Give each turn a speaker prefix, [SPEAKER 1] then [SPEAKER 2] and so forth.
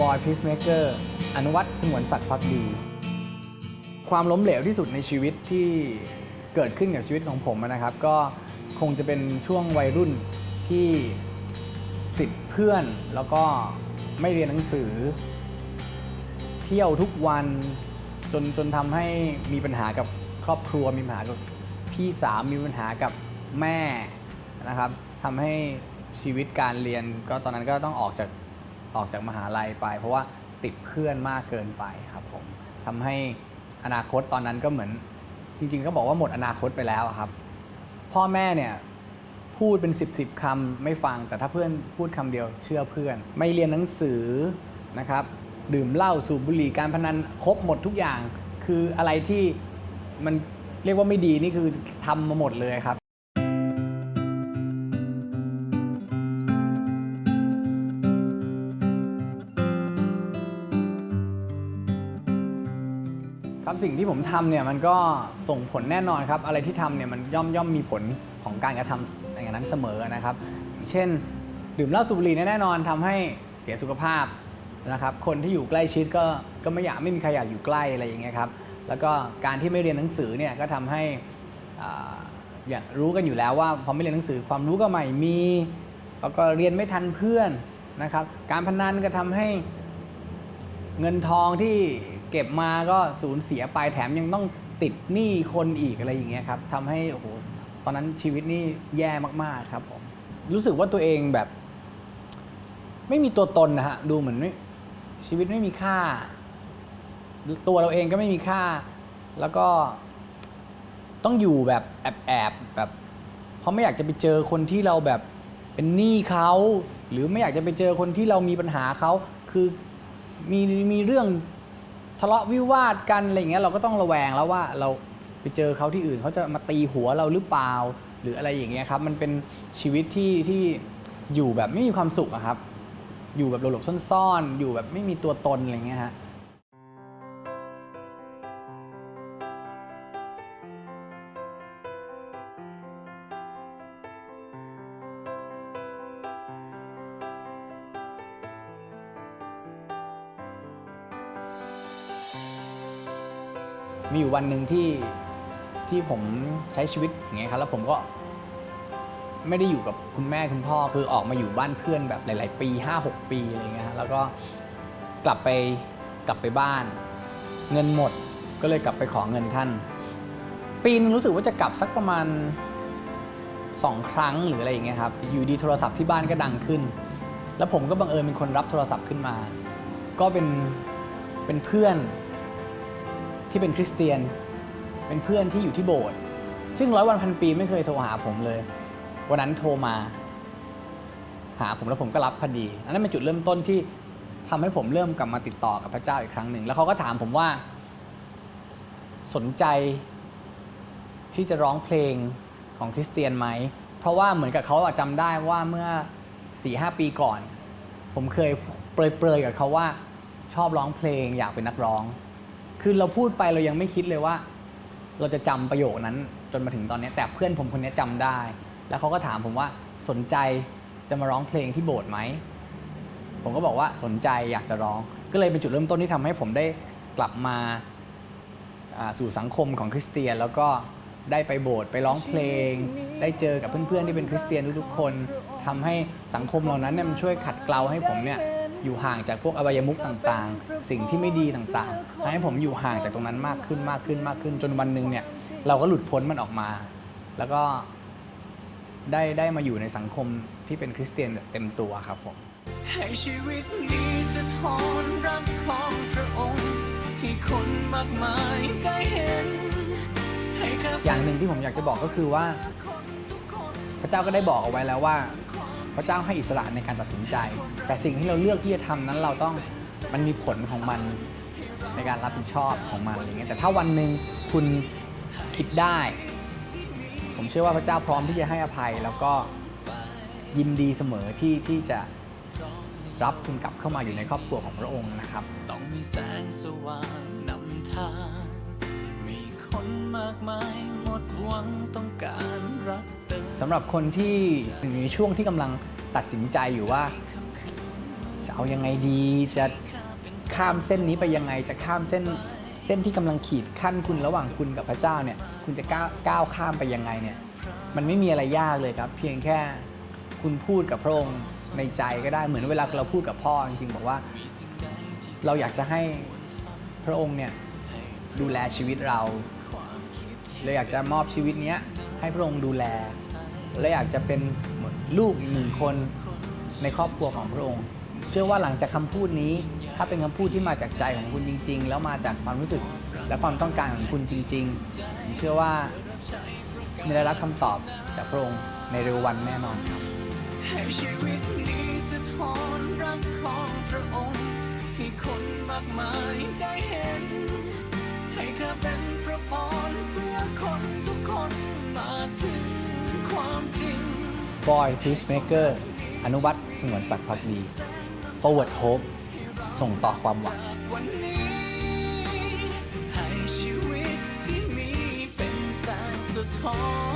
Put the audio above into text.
[SPEAKER 1] บอยพีซเมเกอร์อนุวัตสงวนสัตว์พักดี ความล้มเหลวที่สุดในชีวิตที่เกิดขึ้นกับชีวิตของผมนะครับ ก็คงจะเป็นช่วงวัยรุ่นที่ติดเพื่อนแล้วก็ไม่เรียนหนังสือ เที่ยวทุกวันจนจนทำให้มีปัญหากับครอบครัวมีปัญหากับพี่สาวมีปัญหากับแม่นะครับทำให้ชีวิตการเรียนก็ตอนนั้นก็ต้องออกจาก ออกจากมหาลัยไป เพราะว่าติดเพื่อนมากเกินไปครับผมทำให้อนาคตตอนนั้นก็เหมือน จริงๆ ก็บอกว่าหมดอนาคตไปแล้วครับ พ่อแม่เนี่ยพูดเป็น 10บสคำไม่ฟังแต่ถ้าเพื่อนพูดคำเดียวเชื่อเพื่อน ไม่เรียนหนังสือนะครับ ดื่มเหล้าสูบบุหรี่การพนันครบหมดทุกอย่าง คืออะไรที่มันเรียกว่าไม่ดีนี่คือทำมาหมดเลยครับ ครับสิ่งที่ผมทำเนี่ยมันก็ส่งผลแน่นอนครับ อะไรที่ทำเนี่ยมันย่อมย่อมมีผลของการกระทำอย่างนั้นเสมอนะครับ เช่น ดื่มเหล้าสูบบุหรี่แน่นอนทำให้เสียสุขภาพนะครับ คนที่อยู่ใกล้ชิดก็ก็ไม่อยากไม่มีใครอยากอยู่ใกล้อะไรอย่างเงี้ยครับ แล้วก็การที่ไม่เรียนหนังสือเนี่ยก็ทำให้อ่าอย่างรู้กันอยู่แล้วว่าพอไม่เรียนหนังสือความรู้ก็ไม่มีแล้วก็เรียนไม่ทันเพื่อนนะครับ การพนันก็ทำให้เงินทองที่ เก็บมาก็สูญเสียไปแถมยังต้องติดหนี้คนอีกอะไรอย่างเงี้ยครับทำให้โอ้โหตอนนั้นชีวิตนี่แย่มากๆครับผมรู้สึกว่าตัวเองแบบ ไม่มีตัวตนนะฮะดูเหมือนไม่ชีวิตไม่มีค่า ตัวเราเองก็ไม่มีค่า แล้วก็ต้องอยู่แบบแอบๆแบบ เพราะไม่อยากจะไปเจอคนที่เราแบบเป็นหนี้เขา หรือไม่อยากจะไปเจอคนที่เรามีปัญหาเขาคือมีมีเรื่อง ทะเลาะวิวาทกันอะไรอย่างเงี้ยเราก็ต้องระแวงแล้วว่าเราไปเจอเขาที่อื่นเขาจะมาตีหัวเราหรือเปล่า หรืออะไรอย่างเงี้ยครับ มันเป็นชีวิตที่ที่อยู่แบบไม่มีความสุขอะครับ อยู่แบบหลบๆซ่อนๆอยู่แบบไม่มีตัวตนอะไรเงี้ยฮะ มีอยู่วันหนึ่งที่ที่ผมใช้ชีวิตอย่างเงี้ยครับแล้วผมก็ไม่ได้อยู่กับคุณแม่คุณพ่อคือออกมาอยู่บ้านเพื่อนแบบหลาย ๆ ปี 5-6 ปีอะไรเงี้ยแล้วก็กลับไปกลับไปบ้าน เงินหมดก็เลยกลับไปขอเงินท่าน ปีนึงรู้สึกว่าจะกลับสักประมาณสองครั้งหรืออะไรอย่างเงี้ยครับอยู่ดีโทรศัพท์ที่บ้านก็ดังขึ้น แล้วผมก็บังเอิญเป็นคนรับโทรศัพท์ขึ้นมา ก็เป็นเป็นเพื่อน ที่เป็นคริสเตียน เป็นเพื่อนที่อยู่ที่โบสถ์ซึ่งร้อยวันพันปีไม่เคยโทรหาผมเลย วันนั้นโทรมา หาผมแล้วผมก็รับพอดี อันนั้นเป็นจุดเริ่มต้นที่ทำให้ผมเริ่มกลับมาติดต่อกับพระเจ้าอีกครั้งหนึ่ง แล้วเขาก็ถามผมว่า สนใจที่จะร้องเพลงของคริสเตียนไหม เพราะว่าเหมือนกับเขาอะจำได้ว่าเมื่อ4ีหปีก่อน ผมเคยเปรยๆกับเขาว่าชอบร้องเพลงอยากเป็นนักร้อง คือเราพูดไปเรายังไม่คิดเลยว่า เราจะจำประโยคนั้นจนมาถึงตอนนี้ แต่เพื่อนผมคนนี้จำได้ แล้วเขาก็ถามผมว่าสนใจจะมาร้องเพลงที่โบสถ์ไหมผมก็บอกว่าสนใจอยากจะร้อง ก็เลยเป็นจุดเริ่มต้นที่ทำให้ผมได้กลับมาสู่สังคมของคริสเตียน แล้วก็ได้ไปโบสถ์ไปร้องเพลง ได้เจอกับเพื่อนๆที่เป็นคริสเตียนทุกๆคนทำให้สังคมเหล่านั้นเนี่ยมันช่วยขัดเกลาให้ผมเนี่ย อยู่ห่างจากพวกอบายมุขต่างๆ สิ่งที่ไม่ดีต่างๆทำให้ผมอยู่ห่างจากตรงนั้นมากขึ้นมากขึ้นมากขึ้น จนวันหนึ่งเนี่ย เราก็หลุดพ้นมันออกมา แล้วก็ได้ได้มาอยู่ในสังคมที่เป็นคริสเตียนแบบเต็มตัวครับผม
[SPEAKER 2] ให้ชีวิตนี้สะท้อนรักของพระองค์ให้คนมากมายได้เห็นให้ข้าพ
[SPEAKER 1] อย่างหนึ่งที่ผมอยากจะบอกก็คือว่า
[SPEAKER 2] คนทุกคน
[SPEAKER 1] พระเจ้าก็ได้บอกเอาไว้แล้วว่า พระเจ้าให้อิสระในการตัดสินใจ แต่สิ่งที่เราเลือกที่จะทำนั้นเราต้องมันมีผลของมันในการรับผิดชอบของมันอะไรเงี้ยแต่ถ้าวันหนึ่งคุณคิดได้ ผมเชื่อว่าพระเจ้าพร้อมที่จะให้อภัย แล้วก็ยินดีเสมอที่ที่จะรับคุณกลับเข้ามาอยู่ในครอบครัวของพระองค์นะครับ
[SPEAKER 2] ต้องมีแสงสว่างนำทางมีคนมากมายหมดหวังต้องการรัก
[SPEAKER 1] สำหรับคนที่อยู่ในช่วงที่กำลังตัดสินใจอยู่ว่า จะเอายังไงดีจะข้ามเส้นนี้ไปยังไงจะข้ามเส้นเส้นที่กำลังขีดขั้นคุณระหว่างคุณกับพระเจ้าเนี่ย คุณจะก้าวก้าวข้ามไปยังไงเนี่ย มันไม่มีอะไรยากเลยครับ เพียงแค่คุณพูดกับพระองค์ในใจก็ได้เหมือนเวลาเราพูดกับพ่อจริงๆบอกว่า เราอยากจะให้พระองค์เนี่ยดูแลชีวิตเรา เราอยากจะมอบชีวิตเนี้ยให้พระองค์ดูแล และอยากจะเป็นลูกอีกหนึ่งคนในครอบครัวของพระองค์ เชื่อว่าหลังจากคำพูดนี้ ถ้าเป็นคำพูดที่มาจากใจของคุณจริง ๆ แล้วมาจากความรู้สึกและความต้องการของคุณจริงๆผมเชื่อว่าได้รับคำตอบจากพระองค์ในเร็ววันแน่นอนครับ
[SPEAKER 2] ให้ชีวิตนี้สะท้อนรักของพระองค์ ให้คนมากมายได้เห็น ให้ข้าเป็นพระพร
[SPEAKER 1] บอยพีชเมเกอร์อนุวัตสงวนศักดิ์พักดี Forward Hope ส่งต่อความหวัง
[SPEAKER 2] ให้ชีวิตที่มีเป็นแสงสะท้อน